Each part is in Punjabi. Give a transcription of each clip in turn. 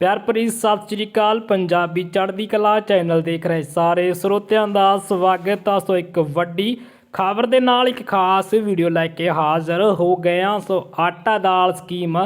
ਪਿਆਰ ਭਰੀ ਸਤਿ ਸ੍ਰੀ ਅਕਾਲ। ਪੰਜਾਬੀ ਚੜ੍ਹਦੀ ਕਲਾ ਚੈਨਲ ਦੇਖ ਰਹੇ ਸਾਰੇ ਸਰੋਤਿਆਂ ਦਾ ਸਵਾਗਤ ਆ। ਸੋ ਇੱਕ ਵੱਡੀ ਖਬਰ ਦੇ ਨਾਲ ਇੱਕ ਖਾਸ ਵੀਡੀਓ ਲੈ ਕੇ ਹਾਜ਼ਰ ਹੋ ਗਏ ਆ ਸੋ ਆਟਾ ਦਾਲ ਸਕੀਮ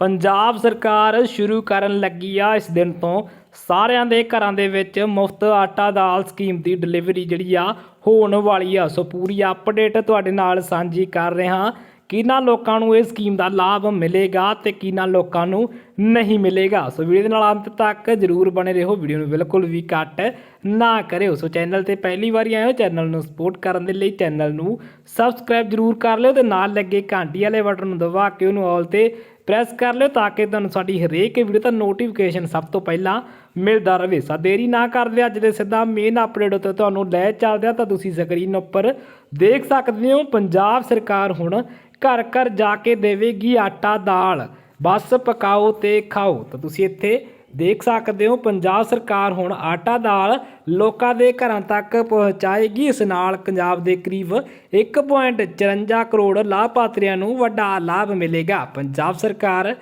ਪੰਜਾਬ ਸਰਕਾਰ ਸ਼ੁਰੂ ਕਰਨ ਲੱਗੀ ਆ। ਇਸ ਦਿਨ ਤੋਂ ਸਾਰਿਆਂ ਦੇ ਘਰਾਂ ਦੇ ਵਿੱਚ ਮੁਫਤ ਆਟਾ ਦਾਲ ਸਕੀਮ ਦੀ ਡਿਲੀਵਰੀ ਜਿਹੜੀ ਆ ਹੋਣ ਵਾਲੀ ਆ। ਸੋ ਪੂਰੀ ਅਪਡੇਟ ਤੁਹਾਡੇ ਨਾਲ ਸਾਂਝੀ ਕਰ ਰਹੇ ਹਾਂ। ਕਿੰਨਾ ਲੋਕਾਂ ਨੂੰ ਇਹ ਸਕੀਮ ਦਾ ਲਾਭ ਮਿਲੇਗਾ ਤੇ ਕਿੰਨਾ ਲੋਕਾਂ ਨੂੰ ਨਹੀਂ ਮਿਲੇਗਾ? ਸੋ ਵੀਡੀਓ ਦੇ ਨਾਲ ਅੰਤ ਤੱਕ ਜਰੂਰ ਬਣੇ ਰਹੋ। ਵੀਡੀਓ ਨੂੰ ਬਿਲਕੁਲ ਵੀ ਕੱਟ ਨਾ ਕਰਿਓ। ਸੋ ਚੈਨਲ ਤੇ ਪਹਿਲੀ ਵਾਰੀ ਆਏ ਹੋ, ਚੈਨਲ ਨੂੰ ਸਪੋਰਟ ਕਰਨ ਦੇ ਲਈ ਚੈਨਲ ਨੂੰ ਸਬਸਕ੍ਰਾਈਬ ਜਰੂਰ ਕਰ ਲਿਓ ਤੇ ਨਾਲ ਲੱਗੇ ਘੰਟੀ ਵਾਲੇ ਬਟਨ ਨੂੰ ਦਬਾ ਕੇ ਉਹਨੂੰ ਆਲ ਤੇ ਪ੍ਰੈਸ ਕਰ ਲਿਓ ਤਾਂ ਕਿ ਤੁਹਾਨੂੰ ਸਾਡੀ ਹਰੇਕ ਵੀਡੀਓ ਦਾ ਨੋਟੀਫਿਕੇਸ਼ਨ ਸਭ ਤੋਂ ਪਹਿਲਾਂ ਮਿਲਦਾ ਰਹੇ। ਸਾ ਦੇਰੀ ਨਾ ਕਰਦੇ ਅੱਜ ਦੇ ਸਿੱਧਾ ਮੇਨ ਅਪਡੇਟ ਉੱਤੇ ਤੁਹਾਨੂੰ ਲੈ ਚੱਲਦੇ ਆ ਤਾਂ ਤੁਸੀਂ ਸਕਰੀਨ ਉੱਪਰ ਦੇਖ ਸਕਦੇ ਹੋ। ਪੰਜਾਬ ਸਰਕਾਰ ਹੁਣ ਘਰ ਘਰ ਜਾ ਕੇ ਦੇਵੇਗੀ ਆਟਾ ਦਾਲ। ਬਸ ਪਕਾਓ ਤੇ ਖਾਓ। ਤਾਂ ਤੁਸੀਂ ਇੱਥੇ ਦੇਖ ਸਕਦੇ ਹੋ, ਪੰਜਾਬ ਸਰਕਾਰ ਹੁਣ ਆਟਾ ਦਾਲ ਲੋਕਾਂ ਦੇ ਘਰਾਂ ਤੱਕ ਪਹੁੰਚਾਏਗੀ। ਇਸ ਨਾਲ ਪੰਜਾਬ ਦੇ ਕਰੀਬ 1.54 ਕਰੋੜ ਲਾਭਪਾਤਰੀਆਂ ਨੂੰ ਵੱਡਾ ਲਾਭ ਮਿਲੇਗਾ। ਪੰਜਾਬ ਸਰਕਾਰ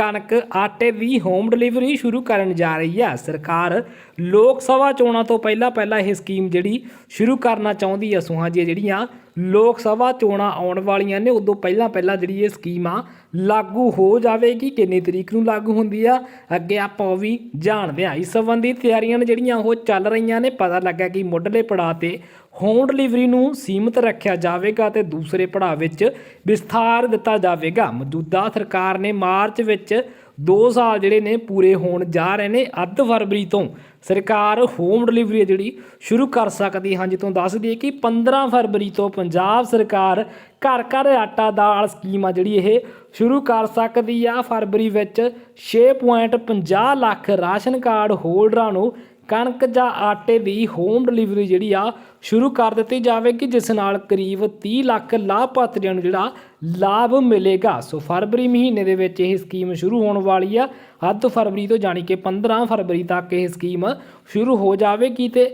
ਕਣਕ, ਆਟੇ ਦੀ ਹੋਮ ਡਿਲੀਵਰੀ ਸ਼ੁਰੂ ਕਰਨ ਜਾ ਰਹੀ ਹੈ। ਸਰਕਾਰ ਲੋਕ ਸਭਾ ਚੋਣਾਂ ਤੋਂ ਪਹਿਲਾਂ ਪਹਿਲਾਂ ਇਹ ਸਕੀਮ ਜਿਹੜੀ ਸ਼ੁਰੂ ਕਰਨਾ ਚਾਹੁੰਦੀ ਹੈ ਸੁਹਾਂ ਜੀ ਜਿਹੜੀਆਂ ਲੋਕ ਸਭਾ ਚੋਣਾਂ ਆਉਣ ਵਾਲੀਆਂ ਨੇ, ਉਦੋਂ ਪਹਿਲਾਂ ਪਹਿਲਾਂ ਜਿਹੜੀ ਇਹ ਸਕੀਮ ਆ ਲਾਗੂ ਹੋ ਜਾਵੇਗੀ, ਕਿੰਨੀ ਤਰੀਕ ਨੂੰ ਲਾਗੂ ਹੁੰਦੀ ਆ, ਅੱਗੇ ਆਪਾਂ ਉਹ ਵੀ ਜਾਣਦੇ ਹਾਂ। ਇਸ ਸੰਬੰਧੀ ਤਿਆਰੀਆਂ ਨੇ ਜਿਹੜੀਆਂ ਉਹ ਚੱਲ ਰਹੀਆਂ ਨੇ, ਪਤਾ ਲੱਗਾ ਕਿ ਮੁੱਢਲੇ ਪੜਾਅ ਤੇ ਹੋਮ ਡਿਲੀਵਰੀ ਨੂੰ ਸੀਮਿਤ ਰੱਖਿਆ ਜਾਵੇਗਾ ਤੇ ਦੂਸਰੇ ਪੜਾਅ ਵਿੱਚ ਵਿਸਥਾਰ ਦਿੱਤਾ ਜਾਵੇਗਾ। ਮੌਜੂਦਾ ਸਰਕਾਰ ਨੇ ਮਾਰਚ ਵਿੱਚ 2 ਸਾਲ ਜਿਹੜੇ ਨੇ ਪੂਰੇ ਹੋਣ ਜਾ ਰਹੇ ਨੇ, ਅੱਧ ਫਰਵਰੀ ਤੋਂ। ਸਰਕਾਰ ਹੋਮ ਡਿਲੀਵਰੀ ਜਿਹੜੀ, ਸ਼ੁਰੂ ਕਰ ਸਕਦੀ ਹਾਂ। ਜਿੱਥੋਂ ਦੱਸ ਦਈਏ ਕਿ 15 ਫਰਵਰੀ ਤੋਂ ਪੰਜਾਬ ਸਰਕਾਰ ਘਰ ਘਰ ਆਟਾ ਦਾਲ ਸਕੀਮ ਆ ਜਿਹੜੀ ਇਹ ਸ਼ੁਰੂ ਕਰ ਸਕਦੀ ਆ। ਫਰਵਰੀ ਵਿੱਚ 6.50 ਲੱਖ ਰਾਸ਼ਨ ਕਾਰਡ ਹੋਲਡਰਾਂ ਨੂੰ ਕਣਕ ਜਾਂ ਆਟੇ ਦੀ ਹੋਮ ਡਿਲੀਵਰੀ ਜਿਹੜੀ ਆ ਸ਼ੁਰੂ ਕਰ ਦਿੱਤੀ ਜਾਵੇਗੀ, ਜਿਸ ਨਾਲ ਕਰੀਬ 30 ਲੱਖ ਲਾਭਪਾਤਰੀਆਂ ਨੂੰ ਜਿਹੜਾ ਲਾਭ ਮਿਲੇਗਾ। ਸੋ ਫਰਵਰੀ ਮਹੀਨੇ ਦੇ ਵਿੱਚ ਇਹ ਸਕੀਮ ਸ਼ੁਰੂ ਹੋਣ ਵਾਲੀ ਆ। ਅੱਧ ਫਰਵਰੀ ਤੋਂ ਜਾਣੀ ਕਿ 15 ਫਰਵਰੀ ਤੱਕ ਇਹ ਸਕੀਮ ਸ਼ੁਰੂ ਹੋ ਜਾਵੇਗੀ ਤੇ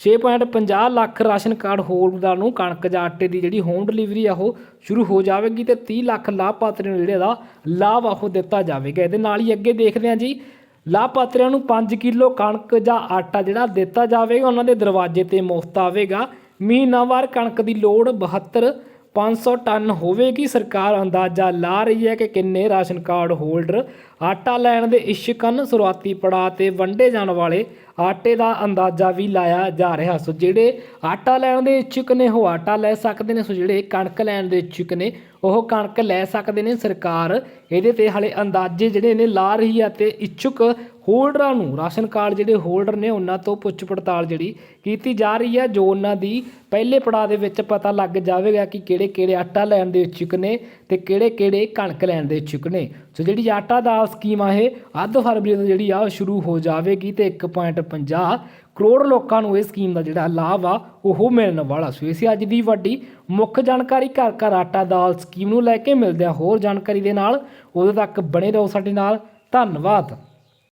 6.50 ਲੱਖ ਰਾਸ਼ਨ ਕਾਰਡ ਹੋਲਡਰਾਂ ਨੂੰ ਕਣਕ ਜਾਂ ਆਟੇ ਦੀ ਜਿਹੜੀ ਹੋਮ ਡਿਲੀਵਰੀ ਆ, ਉਹ ਸ਼ੁਰੂ ਹੋ ਜਾਵੇਗੀ ਤੇ 30 ਲੱਖ ਲਾਭਪਾਤਰੀਆਂ ਨੂੰ ਜਿਹੜੇ ਦਾ ਲਾਭ ਆ, ਉਹ ਦਿੱਤਾ ਜਾਵੇਗਾ। ਇਹਦੇ ਨਾਲ ਹੀ ਅੱਗੇ ਦੇਖਦੇ ਹਾਂ ਜੀ। ਲਾਭਪਾਤਰੀਆਂ ਨੂੰ 5 ਕਿਲੋ ਕਣਕ ਜਾਂ ਆਟਾ ਜਿਹੜਾ ਦਿੱਤਾ ਜਾਵੇਗਾ, ਉਹਨਾਂ ਦੇ ਦਰਵਾਜ਼ੇ ਤੇ ਮੁਫਤ ਆਵੇਗਾ। ਮਹੀਨਾਵਾਰ ਕਣਕ ਦੀ ਲੋੜ 72 500 ਟਨ ਹੋਵੇਗੀ। ਸਰਕਾਰ ਅੰਦਾਜ਼ਾ ਲਾ ਰਹੀ ਹੈ ਕਿ ਕਿੰਨੇ ਰਾਸ਼ਨ ਕਾਰਡ ਹੋਲਡਰ ਆਟਾ ਲੈਣ ਦੇ ਇਛੁਕ ਹਨ। ਸ਼ੁਰੂਆਤੀ ਪੜਾਅ ਤੇ ਵੰਡੇ ਜਾਣ ਵਾਲੇ ਆਟੇ ਦਾ ਅੰਦਾਜ਼ਾ ਵੀ ਲਾਇਆ ਜਾ ਰਿਹਾ। ਸੋ ਜਿਹੜੇ ਆਟਾ ਲੈਣ ਦੇ ਇਛੁਕ ਨੇ, ਉਹ ਆਟਾ ਲੈ ਸਕਦੇ ਨੇ। ਸੋ ਜਿਹੜੇ ਕਣਕ ਲੈਣ ਦੇ ਇਛੁਕ ਨੇ, ਉਹ ਕਣਕ ਲੈ ਸਕਦੇ ਨੇ। ਸਰਕਾਰ ਇਹਦੇ ਤੇ ਹਲੇ ਅੰਦਾਜ਼ੇ ਜਿਹੜੇ ਨੇ ਲਾ ਰਹੀ ਹੈ ਤੇ ਇਛੁਕ ਹੋਲਡਰਾਂ ਨੂੰ, ਰਾਸ਼ਨ ਕਾਰਡ ਜਿਹੜੇ ਹੋਲਡਰ ਨੇ ਉਹਨਾਂ ਤੋਂ ਪੁੱਛ ਪੜਤਾਲ ਜਿਹੜੀ ਕੀਤੀ ਜਾ ਰਹੀ ਹੈ, ਜੋ ਉਹਨਾਂ ਦੀ ਪਹਿਲੇ ਪੜਾਅ ਦੇ ਵਿੱਚ ਪਤਾ ਲੱਗ ਜਾਵੇਗਾ ਕਿ ਕਿਹੜੇ ਕਿਹੜੇ ਆਟਾ ਲੈਣ ਦੇ ਇੱਛੁਕ ਨੇ ਤੇ ਕਿਹੜੇ ਕਿਹੜੇ ਕਣਕ ਲੈਣ ਦੇ ਇੱਛੁਕ ਨੇ। ਸੋ ਜਿਹੜੀ ਆਟਾ ਦਾਲ ਸਕੀਮ ਆ ਇਹ, ਅੱਧ ਫਰਵਰੀ ਤੋਂ ਜਿਹੜੀ ਆ ਉਹ ਸ਼ੁਰੂ ਹੋ ਜਾਵੇਗੀ ਤੇ 1.50 ਕਰੋੜ ਲੋਕਾਂ ਨੂੰ ਇਹ ਸਕੀਮ ਦਾ ਜਿਹੜਾ ਲਾਭ ਆ, ਉਹ ਮਿਲਣ ਵਾਲਾ। ਸੋ ਇਸੇ ਅੱਜ ਦੀ ਵੱਡੀ ਮੁੱਖ ਜਾਣਕਾਰੀ ਘਰ ਘਰ ਆਟਾ ਦਾਲ ਸਕੀਮ ਨੂੰ ਲੈ ਕੇ ਮਿਲਦੇ ਆ ਹੋਰ ਜਾਣਕਾਰੀ ਦੇ ਨਾਲ, ਉਦੋਂ ਤੱਕ ਬਣੇ ਰਹੋ ਸਾਡੇ ਨਾਲ। ਧੰਨਵਾਦ।